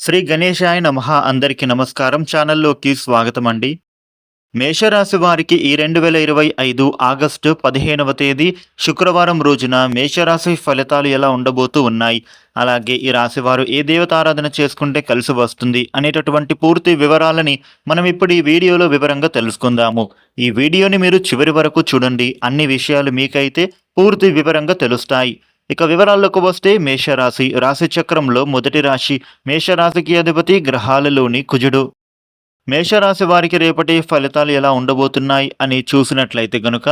శ్రీ గణేశాయ నమః అందరికీ నమస్కారం. ఛానల్లోకి స్వాగతం అండి మేషరాశి వారికి ఈ రెండు వేల ఇరవై ఐదు ఆగస్టు పదిహేనవ తేదీ శుక్రవారం రోజున మేషరాశి ఫలితాలు ఎలా ఉండబోతూ ఉన్నాయి? అలాగే ఈ రాశి వారు ఏ దేవతారాధన చేసుకుంటే కలిసి వస్తుంది అనేటటువంటి పూర్తి వివరాలని మనం ఇప్పుడు ఈ వీడియోలో వివరంగా తెలుసుకుందాము. ఈ వీడియోని మీరు చివరి వరకు చూడండి. అన్ని విషయాలు మీకైతే పూర్తి వివరంగా తెలుస్తాయి. ఇక వివరాల్లోకి వస్తే మేషరాశి రాశి చక్రంలో మొదటి రాశి మేషరాశికి అధిపతి గ్రహాలలోని కుజుడు. మేషరాశి వారికి రేపటి ఫలితాలు ఎలా ఉండబోతున్నాయి అని చూసినట్లయితే గనుక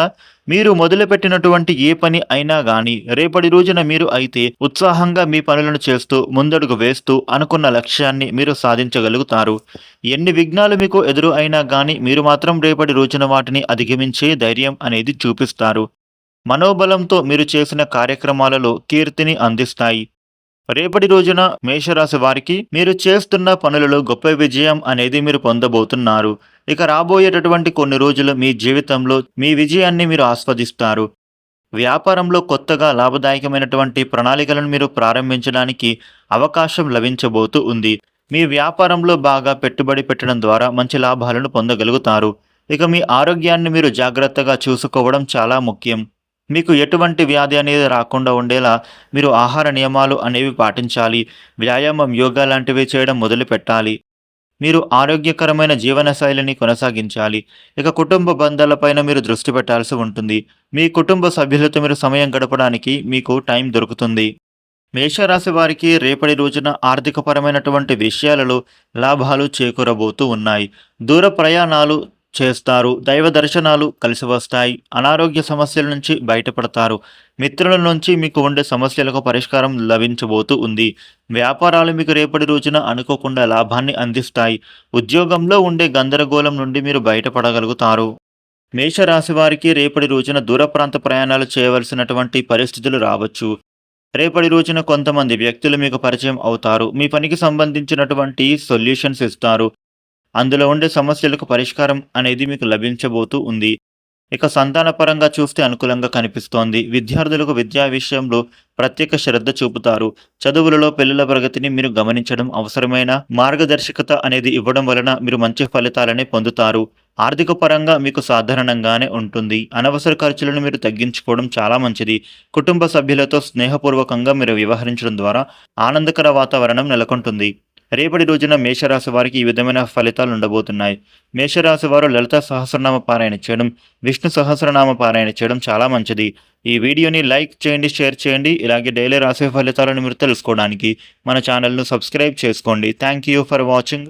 మీరు మొదలుపెట్టినటువంటి ఏ పని అయినా గాని రేపటి రోజున మీరు అయితే ఉత్సాహంగా మీ పనులను చేస్తూ ముందడుగు వేస్తూ అనుకున్న లక్ష్యాన్ని మీరు సాధించగలుగుతారు. ఎన్ని విఘ్నాలు మీకు ఎదురు అయినా గాని మీరు మాత్రం రేపటి రోజున వాటిని అధిగమించే ధైర్యం అనేది చూపిస్తారు. మనోబలంతో మీరు చేసిన కార్యక్రమాలలో కీర్తిని అందిస్తాయి. రేపటి రోజున మేషరాశి వారికి మీరు చేస్తున్న పనులలో గొప్ప విజయం అనేది మీరు పొందబోతున్నారు. ఇక రాబోయేటటువంటి కొన్ని రోజులు మీ జీవితంలో మీ విజయాన్ని మీరు ఆస్వాదిస్తారు. వ్యాపారంలో కొత్తగా లాభదాయకమైనటువంటి ప్రణాళికలను మీరు ప్రారంభించడానికి అవకాశం లభించబోతూ ఉంది. మీ వ్యాపారంలో బాగా పెట్టుబడి పెట్టడం ద్వారా మంచి లాభాలను పొందగలుగుతారు. ఇక మీ ఆరోగ్యాన్ని మీరు జాగ్రత్తగా చూసుకోవడం చాలా ముఖ్యం. మీకు ఎటువంటి వ్యాధి అనేది రాకుండా ఉండేలా మీరు ఆహార నియమాలు అనేవి పాటించాలి. వ్యాయామం యోగా లాంటివి చేయడం మొదలు పెట్టాలి. మీరు ఆరోగ్యకరమైన జీవనశైలిని కొనసాగించాలి. ఇక కుటుంబ బంధాలపైన మీరు దృష్టి పెట్టాల్సి ఉంటుంది. మీ కుటుంబ సభ్యులతో మీరు సమయం గడపడానికి మీకు టైం దొరుకుతుంది. మేషరాశి వారికి రేపటి రోజున ఆర్థికపరమైనటువంటి విషయాలలో లాభాలు చేకూరబోతూ ఉన్నాయి. దూర ప్రయాణాలు చేస్తారు. దైవ దర్శనాలు కలిసి వస్తాయి. అనారోగ్య సమస్యల నుంచి బయటపడతారు. మిత్రుల నుంచి మీకు ఉండే సమస్యలకు పరిష్కారం లభించబోతూ ఉంది. వ్యాపారాలు మీకు రేపటి రోజున అనుకోకుండా లాభాన్ని అందిస్తాయి. ఉద్యోగంలో ఉండే గందరగోళం నుండి మీరు బయటపడగలుగుతారు. మేషరాశి వారికి రేపటి రోజున దూర ప్రాంత ప్రయాణాలు చేయవలసినటువంటి పరిస్థితులు రావచ్చు. రేపటి రోజున కొంతమంది వ్యక్తులు మీకు పరిచయం అవుతారు. మీ పనికి సంబంధించినటువంటి సొల్యూషన్స్ ఇస్తారు. అందులో ఉండే సమస్యలకు పరిష్కారం అనేది మీకు లభించబోతూ ఉంది. ఇక సంతానపరంగా చూస్తే అనుకూలంగా కనిపిస్తోంది. విద్యార్థులకు విద్యా విషయంలో ప్రత్యేక శ్రద్ధ చూపుతారు. చదువులలో పిల్లల ప్రగతిని మీరు గమనించడం అవసరమైన మార్గదర్శకత అనేది ఇవ్వడం వలన మీరు మంచి ఫలితాలని పొందుతారు. ఆర్థిక పరంగా మీకు సాధారణంగానే ఉంటుంది. అనవసర ఖర్చులను మీరు తగ్గించుకోవడం చాలా మంచిది. కుటుంబ సభ్యులతో స్నేహపూర్వకంగా మీరు వ్యవహరించడం ద్వారా ఆనందకర వాతావరణం నెలకొంటుంది. రేపటి రోజున మేషరాశి వారికి ఈ విధమైన ఫలితాలు ఉండబోతున్నాయి. మేషరాశి వారు లలిత సహస్రనామ పారాయణ చేయడం విష్ణు సహస్రనామ పారాయణ చేయడం చాలా మంచిది. ఈ వీడియోని లైక్ చేయండి షేర్ చేయండి. ఇలాగే డైలీ రాసే ఫలితాలను మీరు తెలుసుకోవడానికి మన ఛానల్ను సబ్స్క్రైబ్ చేసుకోండి. Thank you for watching.